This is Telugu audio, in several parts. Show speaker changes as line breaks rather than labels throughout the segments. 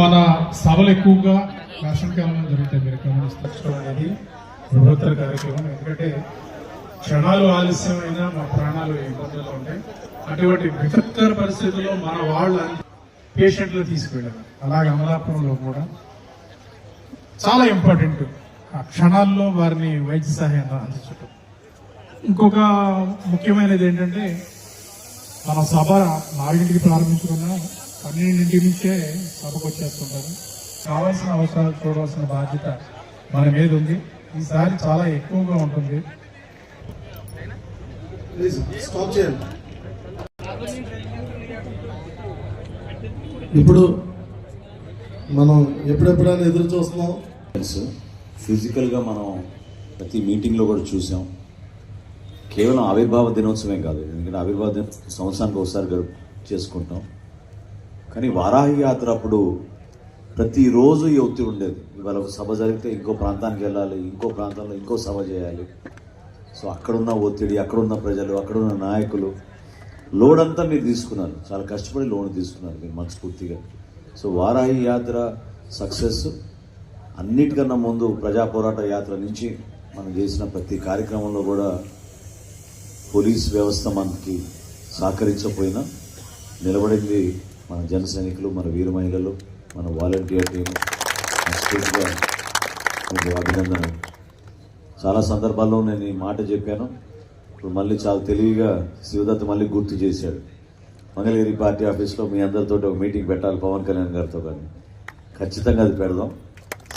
మన సభలు ఎక్కువగా వేసవికాలంలో జరుగుతాయి. మీరు గమనిస్తూ అనేది బృహత్తర కార్యక్రమం. ఎందుకంటే క్షణాలు ఆలస్యమైన మా ప్రాణాలు ఇబ్బందుల్లో ఉంటాయి. అటువంటి బృహత్తర పరిస్థితుల్లో మన వాళ్ళ పేషెంట్లు తీసుకువెళ్ళారు అలాగే అమలాపురంలో కూడా చాలా ఇంపార్టెంట్. ఆ క్షణాల్లో వారిని వైద్య సహాయాన్ని అందించడం ఇంకొక ముఖ్యమైనది ఏంటంటే మన సభ నాలుగింటికి ప్రారంభించుకున్నాం. పన్నెండింటి నుంచే సభకు వచ్చేస్తుంటారు కావాల్సిన అవసరాలు చూడవలసిన బాధ్యత మన మీద ఉంది. ఈసారి చాలా ఎక్కువగా ఉంటుంది.
ప్లీజ్ స్టాప్ చేయండి ఇప్పుడు మనం ఎప్పుడెప్పుడైనా ఎదురు చూస్తున్నాం?
ఫిజికల్గా మనం ప్రతి మీటింగ్లో కూడా చూసాం. కేవలం ఆవిర్భావ దినోత్సవమే కాదు. ఎందుకంటే ఆవిర్భావ దిన సంవత్సరానికి ఒకసారి చేసుకుంటాం. కానీ వారాహి యాత్ర అప్పుడు ప్రతిరోజు ఈ ఒత్తిడి ఉండేది. ఇవాళ ఒక సభ జరిగితే ఇంకో ప్రాంతానికి వెళ్ళాలి ఇంకో ప్రాంతంలో ఇంకో సభ చేయాలి. సో అక్కడున్న ఒత్తిడి అక్కడున్న ప్రజలు అక్కడున్న నాయకులు లోడ్ అంతా మీరు తీసుకున్నారు. చాలా కష్టపడి లోన్ తీసుకున్నారు మీరు మనస్ఫూర్తిగా. సో వారాహి యాత్ర సక్సెస్. అన్నిటికన్నా ముందు ప్రజా పోరాట యాత్ర నుంచి మనం చేసిన ప్రతి కార్యక్రమంలో కూడా పోలీస్ వ్యవస్థ మనకి సహకరించకపోయినా నిలబడింది మన జన సైనికులు మన వీర మహిళలు మన వాలంటీర్ టీం మనస్ఫూర్తిగా మీకు అభినందన చాలా సందర్భాల్లో నేను ఈ మాట చెప్పాను. ఇప్పుడు మళ్ళీ చాలా తెలివిగా శివదత్త మళ్ళీ గుర్తు చేశాడు. మంగళగిరి పార్టీ ఆఫీస్లో మీ అందరితో ఒక మీటింగ్ పెట్టాలి పవన్ కళ్యాణ్ గారితో కానీ. ఖచ్చితంగా అది పెడదాం.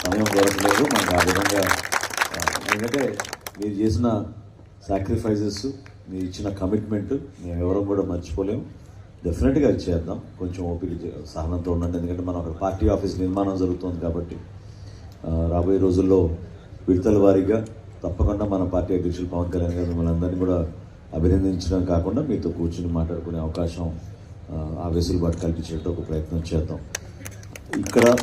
సమయం దొరకలేదు. మనకు ఆ విధంగా ఎందుకంటే మీరు చేసిన సాక్రిఫైజెస్ మీరు ఇచ్చిన కమిట్మెంట్ మేము ఎవరం కూడా మర్చిపోలేము. డెఫినెట్గా ఇచ్చేద్దాం చేద్దాం. కొంచెం ఓపిక చే- సహనంతో ఉండండి. ఎందుకంటే మనం అక్కడ పార్టీ ఆఫీస్ నిర్మాణం జరుగుతుంది కాబట్టి రాబోయే రోజుల్లో విడతల వారీగా తప్పకుండా మన పార్టీ అధ్యక్షులు పవన్ కళ్యాణ్ గారు మిమ్మల్ని అందరినీ కూడా అభినందించడం కాకుండా మీతో కూర్చుని మాట్లాడుకునే అవకాశం ఆ, వెసులుబాటు కల్పించేట్టు ఒక ప్రయత్నం చేద్దాం. ఇక్కడ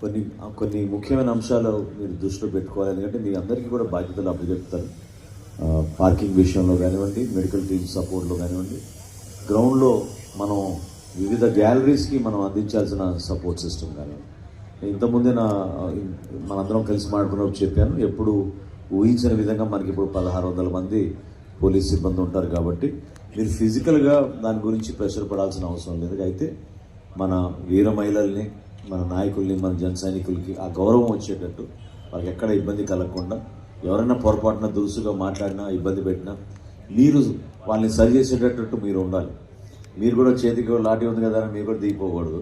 కొన్ని కొన్ని ముఖ్యమైన అంశాలు మీరు దృష్టిలో పెట్టుకోవాలి. ఎందుకంటే మీ అందరికీ కూడా బాధ్యతలు అప్పచెప్తారు. పార్కింగ్ విషయంలో కానివ్వండి మెడికల్ టీమ్ సపోర్ట్లో కానివ్వండి గ్రౌండ్లో మనం వివిధ గ్యాలరీస్కి మనం అందించాల్సిన సపోర్ట్ సిస్టమ్ కానివ్వండి. ఇంతకుముందే నా మనందరం కలిసి మాట్లాడుకున్నప్పుడు చెప్పాను ఎప్పుడు ఊహించిన విధంగా మనకి ఇప్పుడు పదహారు వందల మంది పోలీస్ సిబ్బంది ఉంటారు కాబట్టి మీరు ఫిజికల్గా దాని గురించి ప్రెషర్ పడాల్సిన అవసరం లేదు. అయితే మన వీర మహిళల్ని మన నాయకుల్ని మన జన సైనికులకి ఆ గౌరవం వచ్చేటట్టు వాళ్ళకి ఎక్కడ ఇబ్బంది కలగకుండా ఎవరైనా పొరపాటున దురుసుగా మాట్లాడినా ఇబ్బంది పెట్టినా మీరు వాళ్ళని సరి చేసేటట్టు మీరు ఉండాలి. మీరు కూడా చేతికి లాటి ఉంది కదా అని మీరు కూడా దిగిపోకూడదు.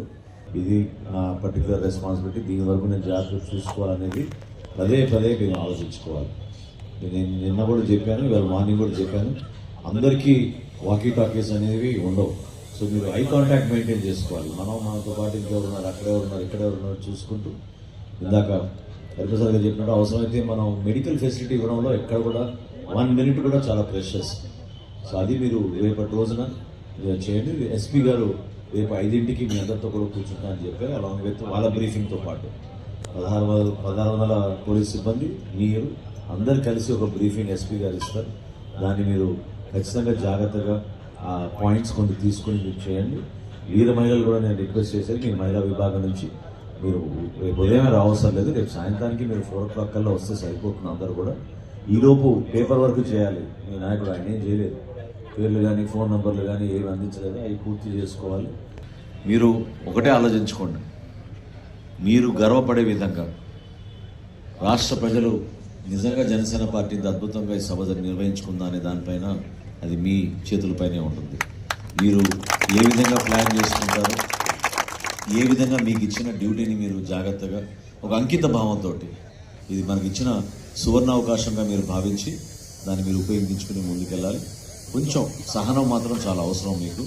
ఇది నా పర్టికులర్ రెస్పాన్సిబిలిటీ దీని వరకు నేను జాగ్రత్త చూసుకోవాలనేది పదే పదే నేను ఆలోచించుకోవాలి. నేను నిన్న కూడా చెప్పాను ఇవాళ మార్నింగ్ కూడా చెప్పాను. అందరికీ వాకీ టాకీస్ అనేవి ఉండవు. సో మీరు ఐ కాంటాక్ట్ మెయింటైన్ చేసుకోవాలి. మనం మనతో పాటు ఇంకెవరు ఉన్నారు అక్కడే ఉన్నారు చూసుకుంటూ ఇందాక ప్రొఫెసర్ గారు చెప్పినట్టు అవసరమైతే మనం మెడికల్ ఫెసిలిటీ ఇవ్వడంలో ఎక్కడ కూడా వన్ మినిట్ కూడా చాలా ప్రెషస్ సో అది మీరు రేపటి రోజున చేయండి. ఎస్పీ గారు రేపు ఐదింటికి మీ అందరితో కూడా కూర్చుంటా అని చెప్పారు అలాంగ్ విత్ వాళ్ళ బ్రీఫింగ్తో పాటు. పదహారు వందల పదహారు వందల పోలీస్ సిబ్బంది మీరు అందరు కలిసి ఒక బ్రీఫింగ్ ఎస్పీ గారు ఇస్తారు. దాన్ని మీరు ఖచ్చితంగా జాగ్రత్తగా ఆ పాయింట్స్ కొన్ని తీసుకొని మీరు చేయండి. వీర మహిళలు కూడా నేను రిక్వెస్ట్ చేశాను మీ మహిళా విభాగం నుంచి. మీరు రేపు ఉదయం రావసరం లేదు రేపు సాయంత్రానికి మీరు ఫోర్ ఓ క్లాక్ కల్లా వస్తే సరిపోతుంది అందరూ కూడా. ఈలోపు పేపర్ వర్క్ చేయాలి. మీ నాయకుడు ఆయన ఏం చేయలేదు. పేర్లు కానీ ఫోన్ నెంబర్లు కానీ ఏమి అందించలేదు. అవి పూర్తి చేసుకోవాలి. మీరు ఒకటే ఆలోచించుకోండి. మీరు గర్వపడే విధంగా రాష్ట్ర ప్రజలు నిజంగా జనసేన పార్టీ అద్భుతంగా ఈ సభ నిర్వహించుకుందా అనే దానిపైన అది మీ చేతులపైనే ఉంటుంది. మీరు ఏ విధంగా ప్లాన్ చేసుకుంటారు ఏ విధంగా మీకు ఇచ్చిన డ్యూటీని మీరు జాగ్రత్తగా ఒక అంకిత భావంతో ఇది మనకి ఇచ్చిన సువర్ణ అవకాశంగా మీరు భావించి దాన్ని మీరు ఉపయోగించుకుని ముందుకెళ్ళాలి. కొంచెం సహనం మాత్రం చాలా అవసరం మీకు.